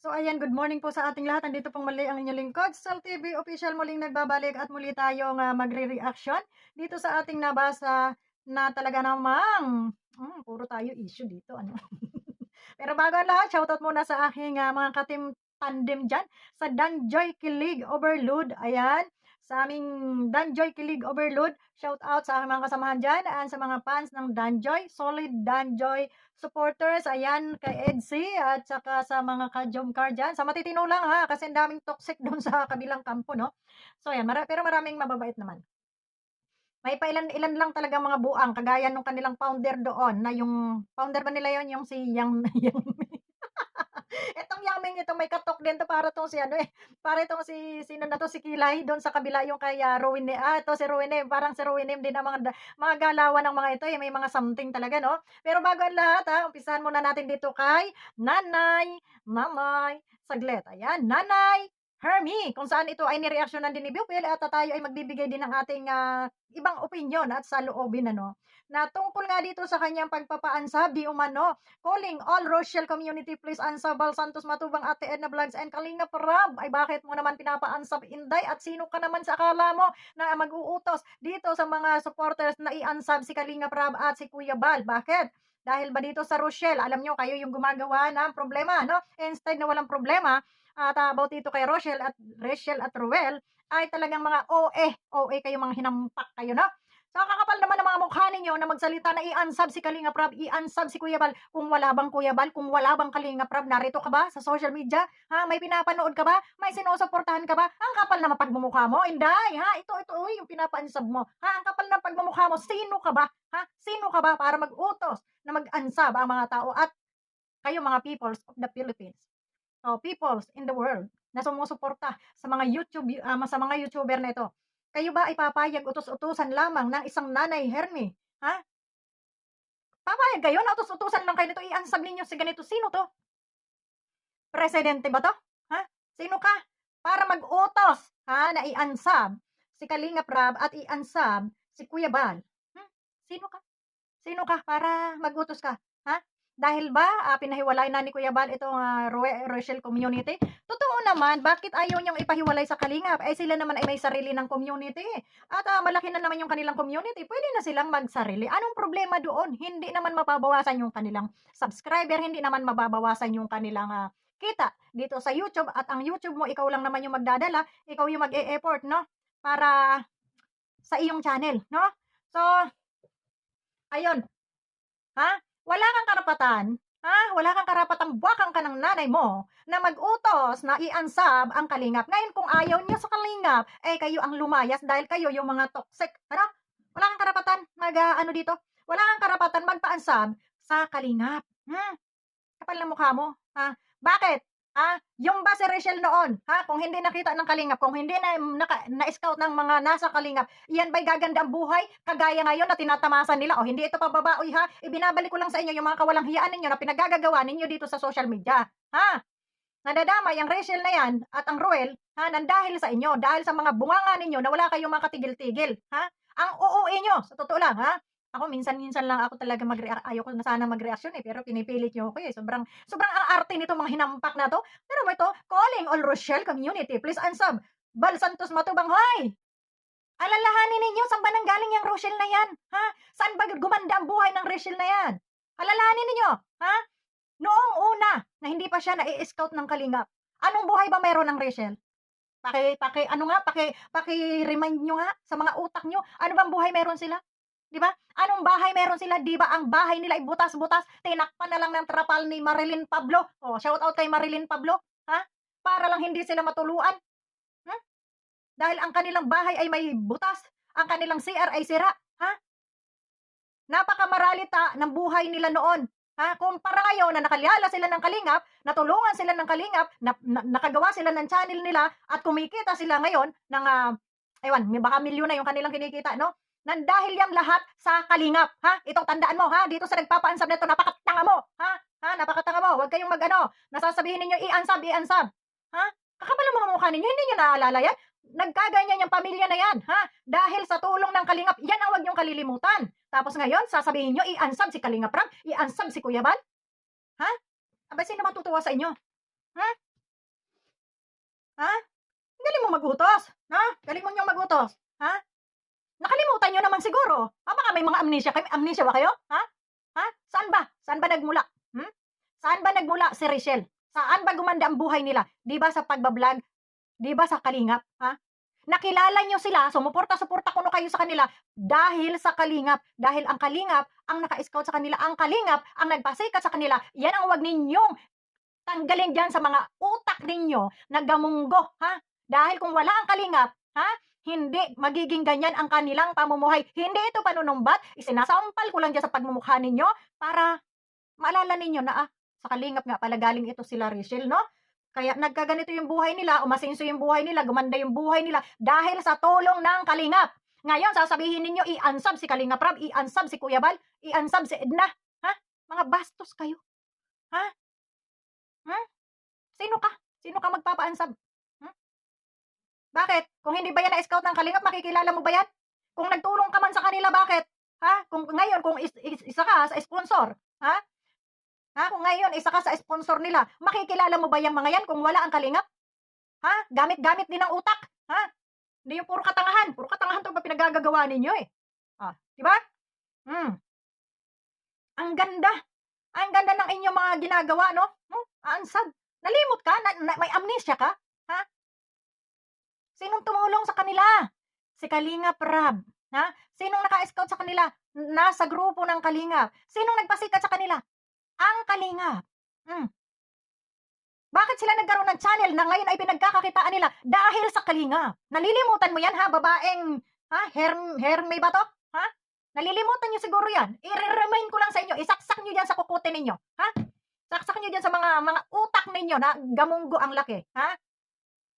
So ayan, good morning po sa ating lahat. Nandito pong muli ang inyong lingkod, Sal TV official muling nagbabalik at muli tayong uh, magre-reaction dito sa ating nabasa na talaga namang hmm, puro tayo issue dito ano. Pero bago ang lahat, shoutout muna sa aking uh, mga katim tandem dyan sa Danjoy Kilig Overload. Ayan, sa aming Danjoy Kilig Overload. Shout out sa mga kasamahan dyan and sa mga fans ng Danjoy, solid Danjoy supporters. Ayan, kay Edsy at saka sa mga ka-jom car dyan. Sa matitino lang ha, kasi ang daming toxic doon sa kabilang kampo, no? So, ayan, mara- pero maraming mababait naman. May pailan-ilan lang talaga mga buang, kagaya nung kanilang founder doon, na yung, founder ba nila yon yung si Yang, Yang Itong may katok din to para tong si ano eh. Para itong si sino na to si Kilay doon sa kabila yung kay uh, Rowene. Ah, ito si Rowene, parang si Rowene din ang mga mga galawan ng mga ito, eh, may mga something talaga no. Pero bago ang lahat ha, umpisahan muna natin dito kay Nanay, Mamay, saglit. Ayan, Nanay, Hermie, kung saan ito ay nireaksyonan din ni Bupil at tayo ay magbibigay din ng ating uh, ibang opinion at sa loobin ano? Na tungkol nga dito sa kanyang pagpapaansab di umano calling all Rochelle community please ansab Bal Santos Matubang Ate Edna Vlogs and Kalinga Parab ay bakit mo naman pinapaansab Inday? At sino ka naman sa akala mo na mag-uutos dito sa mga supporters na i-ansab si Kalinga Parab at si Kuya Bal? Bakit? Dahil ba dito sa Rochelle, alam nyo, kayo yung gumagawa ng problema, no? Instead na walang problema, at uh, about dito kay Rochelle at Rachel at Ruel, ay talagang mga OE, OE kayo mga hinampak kayo, no? So, kakapal naman ng mga mukha ninyo na magsalita na i-unsub si Kalinga Prab, i-unsub si Kuya Bal. Kung wala bang Kuya Bal, kung wala bang Kalinga Prab, narito ka ba sa social media? Ha? May pinapanood ka ba? May sinusuportahan ka ba? Ang kapal na pagmumukha mo, Inday, ha? Ito, ito, uy, yung pinapa-unsub mo. Ha? Ang kapal ng pagmumukha mo, sino ka ba? Ha? Sino ka ba para mag-utos na mag-unsub ang mga tao at kayo mga peoples of the Philippines? So, peoples in the world na sumusuporta sa mga YouTube, uh, sa mga YouTuber na ito kayo ba ay papayag utos-utusan lamang ng isang nanay Hermi? Ha? Papayag kayo na utos-utusan lang kayo nito, i-ansab ninyo si ganito. Sino to? Presidente ba to? Ha? Sino ka? Para mag-utos, ha, na i-ansab si Kalinga Prab at i-ansab si Kuya Bal. Hmm? Sino ka? Sino ka para mag-utos ka? Ha? Dahil ba uh, pinahiwalay na ni Kuya Bal itong uh, Rochelle community? Totoo naman, bakit ayaw niyang ipahiwalay sa Kalingap? Eh sila naman ay may sarili ng community. At uh, malaki na naman yung kanilang community. Pwede na silang magsarili. Anong problema doon? Hindi naman mababawasan yung kanilang subscriber, hindi naman mababawasan yung kanilang uh, kita dito sa YouTube at ang YouTube mo, ikaw lang naman yung magdadala, ikaw yung mag-e-effort, no? Para sa iyong channel, no? So, ayun. Ha? Wala kang karapatan, ha? Wala kang karapatang buwakang ka ng nanay mo na mag-utos na i-unsub ang kalingap. Ngayon, kung ayaw niyo sa kalingap, eh kayo ang lumayas dahil kayo yung mga toxic. Ano? Wala kang karapatan mag, uh, ano dito? Wala kang karapatan magpa-unsub sa kalingap. Hmm? Kapal na mukha mo, ha? Bakit? Ha? Yung ba si Rachel noon, ha? Kung hindi nakita ng kalingap, kung hindi na, naka, na-scout ng mga nasa kalingap, iyan ba'y gaganda ang buhay? Kagaya ngayon na tinatamasan nila, o hindi ito pababaoy ha? Ibinabalik ko lang sa inyo yung mga kawalang hiyaan ninyo na pinagagagawa ninyo dito sa social media. Ha? Nadadamay ang Rachel na yan at ang Roel, ha? Nandahil sa inyo, dahil sa mga bunganga ninyo na wala kayong mga katigil-tigil, ha? Ang uuwi nyo, sa totoo lang, ha? Ako minsan-minsan lang ako talaga mag ayoko na sana mag-reaksyon eh, pero pinipilit niyo ako eh. Sobrang sobrang ang arte nito mga hinampak na to. Pero mo ito, calling all Rochelle community, please unsub. Bal Santos Matubang, hoy! Alalahanin ninyo, saan ba nang galing yung Rochelle na yan? Ha? Saan ba gumanda ang buhay ng Rochelle na yan? Alalahanin ninyo, ha? Noong una, na hindi pa siya na-scout ng kalingap, anong buhay ba meron ng Rachel? Paki, paki, ano nga, paki, paki remind nyo nga sa mga utak nyo, ano bang buhay meron sila? 'Di ba? Anong bahay meron sila? 'Di ba ang bahay nila ay butas-butas, tinakpan na lang ng trapal ni Marilyn Pablo. Oh, shout out kay Marilyn Pablo, ha? Para lang hindi sila matuluan. Hmm? Dahil ang kanilang bahay ay may butas, ang kanilang CR ay sira, ha? Napakamaralita ng buhay nila noon. Ha? Kumpara ngayon na nakalala sila ng kalingap, natulungan sila ng kalingap, na, na, nakagawa sila ng channel nila, at kumikita sila ngayon ng, uh, ewan, baka milyon na yung kanilang kinikita, no? Nang dahil yan lahat sa kalingap, ha? Itong tandaan mo, ha? Dito sa nagpapaansab na ito, napakatanga mo, ha? Ha? Napakatanga mo. Huwag kayong mag-ano, nasasabihin ninyo, i-ansab, i-ansab. Ha? Kakapal ang mga mukha ninyo, hindi nyo naalala yan? Nagkaganyan yung pamilya na yan, ha? Dahil sa tulong ng kalingap, yan ang huwag nyong kalilimutan. Tapos ngayon, sasabihin nyo, i-ansab si Kalingap Ram, i-ansab si Kuya Ban? Ha? Abay, sino matutuwa sa inyo? Ha? Ha? Galing mo magutos. Ha? Galing mo niyong magutos. Ha? Nakalimutan niyo naman siguro. Ha? Baka may mga amnesia kayo. Amnesia ba kayo? Ha? Ha? Saan ba? Saan ba nagmula? Hmm? Saan ba nagmula si Rachel? Saan ba gumanda ang buhay nila? Di ba sa pagbablog? Di ba sa kalingap? Ha? Nakilala nyo sila, sumuporta-suporta kuno kayo sa kanila dahil sa kalingap. Dahil ang kalingap ang naka-scout sa kanila, ang kalingap ang nagpasikat sa kanila. Yan ang wag ninyong tanggalin dyan sa mga utak ninyo na gamunggo, ha? Dahil kung wala ang kalingap, ha? Hindi magiging ganyan ang kanilang pamumuhay. Hindi ito panunumbat. Isinasampal ko lang dyan sa pagmumukha ninyo para maalala ninyo na ah, sa kalingap nga pala galing ito sila Rachel, no? Kaya nagkaganito yung buhay nila, umasenso yung buhay nila, gumanda yung buhay nila dahil sa tulong ng kalingap. Ngayon, sasabihin ninyo, i-unsub si Kalingap Rab, i-unsub si Kuya Bal, i-unsub si Edna. Ha? Mga bastos kayo. Ha? Hmm? Sino ka? Sino ka magpapa-unsub? Bakit? Kung hindi ba yan na-scout ng Kalingap, makikilala mo ba yan? Kung nagtulong ka man sa kanila, bakit? Ha? Kung ngayon, kung is, is- isa ka sa sponsor, ha? Ha? Kung ngayon, isa ka sa sponsor nila, makikilala mo ba yung mga yan kung wala ang kalingap? Ha? Gamit-gamit din ang utak. Ha? Hindi yung puro katangahan. Puro katangahan to ba pinagagagawa ninyo eh. Ah, di ba? Hmm. Ang ganda. Ang ganda ng inyong mga ginagawa, no? Hmm? Aansab. Nalimot ka? Na, na- may amnesia ka? Ha? Sinong tumulong sa kanila? Si Kalingap Rab. Ha? Sinong naka-scout sa kanila? Nasa grupo ng Kalingap. Sinong nagpasikat sa kanila? Ang Kalingap. Hmm. Bakit sila nagkaroon ng channel na ngayon ay pinagkakakitaan nila? Dahil sa Kalingap. Nalilimutan mo yan ha, babaeng, ha? Herm, Herme ba to? Ha? Nalilimutan nyo siguro yan. I-remind ko lang sa inyo, isaksak nyo dyan sa kukote ninyo. Ha? Saksak nyo dyan sa mga mga utak ninyo na gamunggo ang laki. Ha?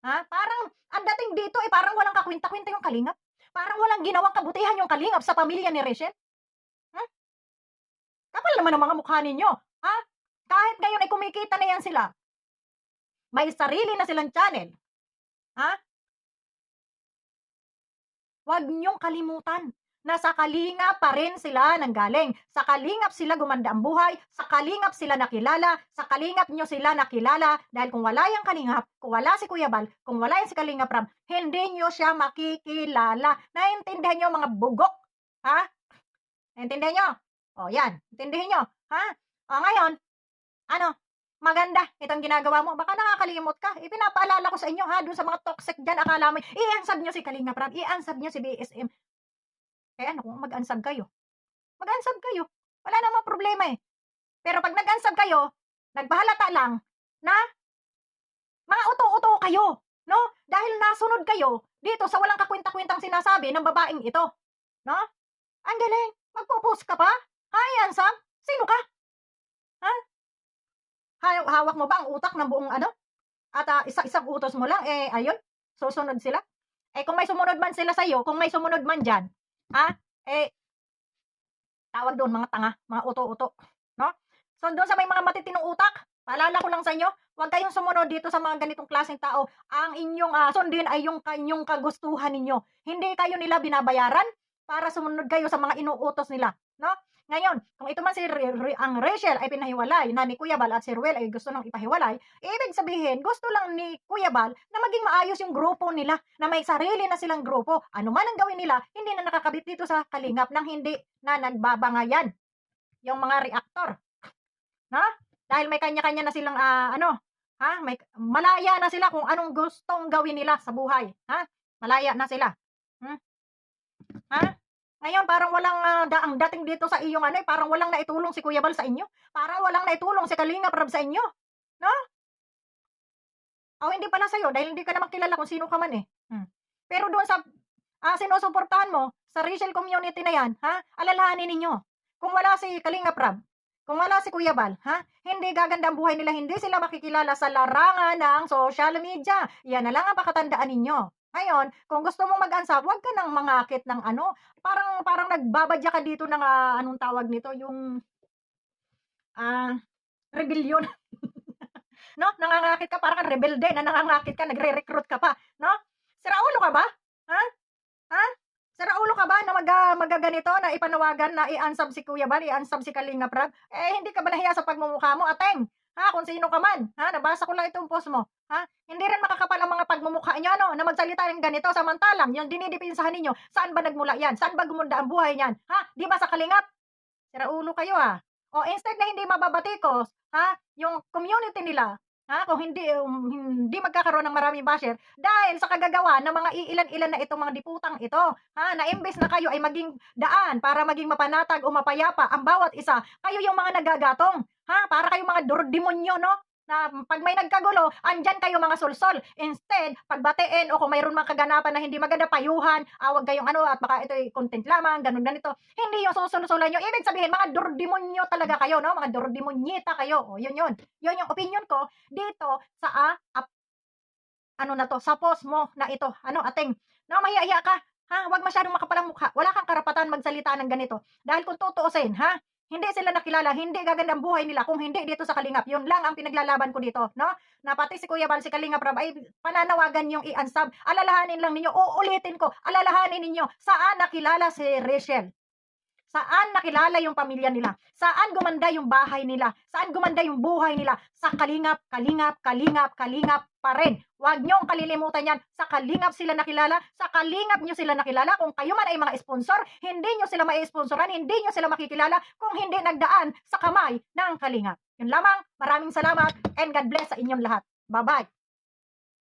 Ha? Parang, ang dating dito eh, parang walang kakwinta-kwinta yung Kalingap. Parang walang ginawang kabutihan yung Kalingap sa pamilya ni Rachel. Ha? Kapal naman ang mga mukha ninyo. Ha? Kahit ngayon ay kumikita na yan sila. May sarili na silang channel. Ha? Huwag niyong kalimutan. Nasa kalingap pa rin sila nanggaling. Sa kalingap sila gumanda ang buhay. Sa kalingap sila nakilala. Sa kalingap nyo sila nakilala. Dahil kung wala yung kalingap, kung wala si Kuya Bal, kung wala yung si Kalingap Ram, hindi nyo siya makikilala. Naintindihan nyo mga bugok. Ha? Naintindihan nyo? O yan. Intindihin nyo. Ha? O ngayon, ano? Maganda itong ginagawa mo. Baka nakakalimot ka. Ipinapaalala ko sa inyo ha, dun sa mga toxic dyan, akala mo, i-ansab nyo si Kalinga Prab, i-ansab nyo si BSM. Kaya ano, kung mag-ansab kayo, mag-ansab kayo. Wala namang problema eh. Pero pag nag-ansab kayo, nagbahalata lang na mga uto-uto kayo. No? Dahil nasunod kayo dito sa walang kakwenta-kwentang sinasabi ng babaeng ito. No? Ang galing. Magpo-post ka pa? Hi, ansab? Sino ka? Ha- hawak mo ba ang utak ng buong ano? At ah, isa-isang utos mo lang, eh, ayun, susunod sila. Eh, kung may sumunod man sila sa'yo, kung may sumunod man dyan, ha? Eh, tawag doon, mga tanga, mga uto-uto. No? So, doon sa may mga matitinong utak, paalala ko lang sa inyo, huwag kayong sumunod dito sa mga ganitong klaseng tao. Ang inyong ah, sundin ay yung kanyong kagustuhan ninyo. Hindi kayo nila binabayaran para sumunod kayo sa mga inuutos nila. No? Ngayon, kung ito man si ang Rachel ay pinahiwalay na ni Kuya Bal at si Ruel ay gusto nang ipahiwalay, ibig sabihin, gusto lang ni Kuya Bal na maging maayos yung grupo nila, na may sarili na silang grupo. Ano man ang gawin nila, hindi na nakakabit dito sa kalingap nang hindi na nagbabangayan yung mga reaktor. Na? Dahil may kanya-kanya na silang ah, ano, ha? May malaya na sila kung anong gustong gawin nila sa buhay, ha? Malaya na sila. Hmm? Ha? Ngayon, parang walang ah, da- ang dating dito sa iyong ano, eh, parang walang naitulong si Kuya Bal sa inyo. Parang walang naitulong si Kalinga Prab sa inyo. No? O hindi pala sa'yo, dahil hindi ka naman kilala kung sino ka man eh. Hmm. Pero doon sa ah, sinusuportahan mo, sa racial community na yan, ha? Alalahanin ninyo. Kung wala si Kalinga Prab, kung wala si Kuya Bal, ha? Hindi gaganda ang buhay nila, hindi sila makikilala sa larangan ng social media. Yan na lang ang pakatandaan ninyo. Ngayon, kung gusto mong mag-ansab, huwag ka nang mangakit ng ano, parang parang nagbabadya ka dito ng ah, anong tawag nito, yung ah rebellion. no? Nangangakit ka, parang kang rebelde na nangangakit ka, nagre-recruit ka pa, no? Sira ulo ka ba? Ha? Ha? Sira ulo ka ba na mag, ah, magaganito na ipanawagan na i-unsub si Kuya Bal, i-unsub si Kalinga Prab? Eh, hindi ka ba nahiya sa pagmumukha mo, ateng? ha, kung sino ka man, ha, nabasa ko lang itong post mo, ha, hindi rin makakapal ang mga pagmumukha nyo, ano, na magsalita ng ganito, samantalang, yung dinidipinsahan ninyo, saan ba nagmula yan? Saan ba gumunda ang buhay niyan? Ha, di ba sa kalingap? Sira ulo kayo, ha? O, instead na hindi mababatikos, ha, yung community nila, ha, kung hindi, um, hindi magkakaroon ng maraming basher, dahil sa kagagawa ng mga iilan-ilan na itong mga diputang ito, ha, na imbes na kayo ay maging daan para maging mapanatag o mapayapa ang bawat isa, kayo yung mga nagagatong, ha, para kayo mga durdemonyo, no? Na pag may nagkagulo, andyan kayo mga sulsol. Instead, pagbatiin o kung mayroon mga kaganapan na hindi maganda, payuhan, awag kayong ano, at baka ito'y content lamang, ganun ganito. Hindi yung susulsulan nyo. Ibig sabihin, mga durdemonyo talaga kayo, no? Mga durdemonyita kayo. O, yun yun. Yun yung opinion ko dito sa ah, ap- ano na to, sa post mo na ito. Ano, ating, na mahiya ka. Ha, wag masyadong makapalang mukha. Wala kang karapatan magsalita ng ganito. Dahil kung tutuusin, ha, hindi sila nakilala, hindi gaganda ang buhay nila kung hindi dito sa Kalingap. Yun lang ang pinaglalaban ko dito, no? Na pati si Kuya Bal, si Kalingap Rab, ay pananawagan yung i-unsub. Alalahanin lang ninyo, uulitin ko, alalahanin ninyo, saan nakilala si Rachel? Saan nakilala yung pamilya nila? Saan gumanda yung bahay nila? Saan gumanda yung buhay nila? Sa kalingap, kalingap, kalingap, kalingap pa rin. Huwag niyong kalilimutan yan. Sa kalingap sila nakilala. Sa kalingap niyo sila nakilala. Kung kayo man ay mga sponsor, hindi niyo sila mai-sponsoran, hindi niyo sila makikilala kung hindi nagdaan sa kamay ng kalingap. Yun lamang. Maraming salamat and God bless sa inyong lahat. Bye-bye.